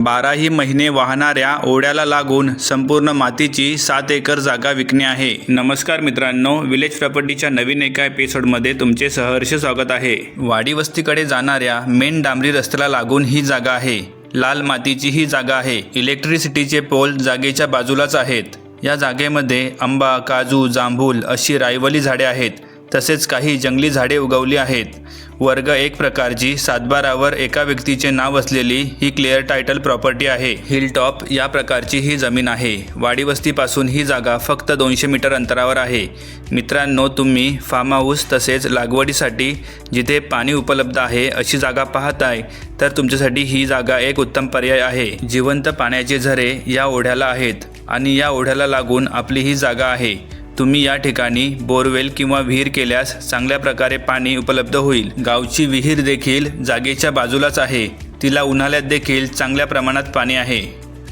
बाराही महिने वाहणाऱ्या ओढ्याला लागून संपूर्ण मातीची सात एकर जागा विकणे आहे. नमस्कार मित्रांनो विलेज प्रॉपर्टीच्या नवीन एका एपिसोडमध्ये तुमचे सहर्ष स्वागत आहे. वाडी वस्तीकडे जाणाऱ्या मेन डांबरी रस्त्याला लागून ही जागा आहे. लाल मातीची ही जागा आहे. इलेक्ट्रिसिटीचे पोल जागेच्या बाजूलाच आहेत. या जागेमध्ये आंबा काजू जांभूल अशी रायवली झाडे आहेत. तसेच काही जंगली झाडे उगवली आहेत. वर्ग एक प्रकारची सातबारावर एका व्यक्तीचे नाव असलेली ही क्लिअर टायटल प्रॉपर्टी आहे. हिल टॉप या प्रकारची ही जमीन आहे. वाडीवस्तीपासून ही जागा फक्त दोनशे मीटर अंतरावर आहे. मित्रांनो तुम्ही फार्म हाऊस तसेच लागवडीसाठी जिथे पाणी उपलब्ध आहे अशी जागा पाहताय तर तुमच्यासाठी ही जागा एक उत्तम पर्याय आहे. जिवंत पाण्याचे झरे या ओढ्याला आहेत आणि या ओढ्याला लागून आपली ही जागा आहे. तुम्ही या ठिकाणी बोरवेल किंवा विहीर केल्यास चांगल्या प्रकारे पाणी उपलब्ध होईल. गावची विहीर देखील जागेच्या बाजूलाच आहे. तिला उन्हाळ्यात देखील चांगल्या प्रमाणात पाणी आहे.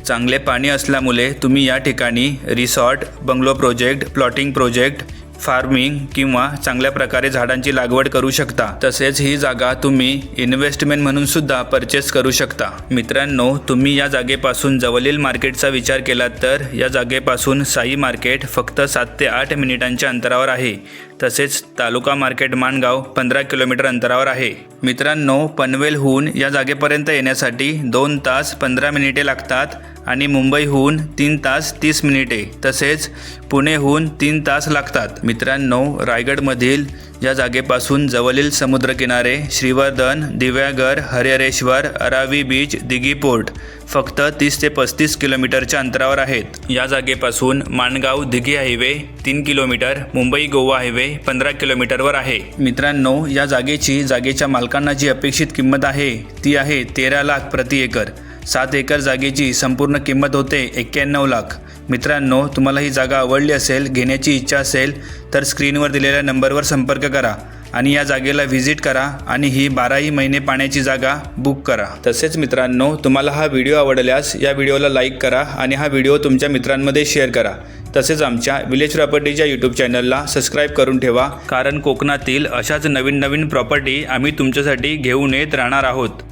चांगले पाणी असल्यामुळे तुम्ही या ठिकाणी resort bungalow project plotting project farming किंवा चांगल्या प्रकारे झाडांची लागवड करू शकता. तसेच ही जागा तुम्ही इन्व्हेस्टमेंट म्हणून सुद्धा परचेस करू शकता. मित्रांनो तुम्ही या जागेपासून जवळील मार्केटचा विचार केला तर या जागेपासून साई मार्केट फक्त सात ते आठ मिनिटांच्या अंतरावर आहे. तसेच तालुका मार्केट माणगाव पंधरा किलोमीटर अंतरावर आहे. मित्रांनो पनवेलहून या जागेपर्यंत येण्यासाठी दोन तास पंधरा मिनिटे लागतात आणि मुंबईहून तीन तास तीस मिनिटे. तसेच पुणेहून तीन तास लागतात. मित्रांनो रायगडमधील या जागेपासून जवळील समुद्रकिनारे श्रीवर्धन दिव्यागर हरिहरेश्वर अरावी बीच दिघी पोर्ट फक्त तीस ते पस्तीस किलोमीटरच्या अंतरावर आहेत. या जागेपासून माणगाव दिघी हायवे तीन किलोमीटर मुंबई गोवा हायवे पंधरा किलोमीटरवर आहे. मित्रांनो या जागेची जागेच्या मालकांना जी अपेक्षित किंमत आहे ती आहे तेरा लाख प्रति एकर. सात एकर जागेची संपूर्ण किंमत होते एक्क्याण्णव लाख. मित्रांनो तुम्हाला ही जागा आवडली असेल घेण्याची इच्छा असेल तर स्क्रीनवर दिलेल्या नंबरवर संपर्क करा आणि या जागेला व्हिजिट करा आणि ही बाराही महिने पाण्याची जागा बुक करा. तसेच मित्रांनो तुम्हाला हा व्हिडिओ आवडल्यास या व्हिडिओला लाईक करा आणि हा व्हिडिओ तुमच्या मित्रांमध्ये शेअर करा. तसेच आमच्या विलेज प्रॉपर्टीच्या यूट्यूब चॅनलला सबस्क्राईब करून ठेवा कारण कोकणातील अशाच नवीन नवीन प्रॉपर्टी आम्ही तुमच्यासाठी घेऊन येत राहणार आहोत.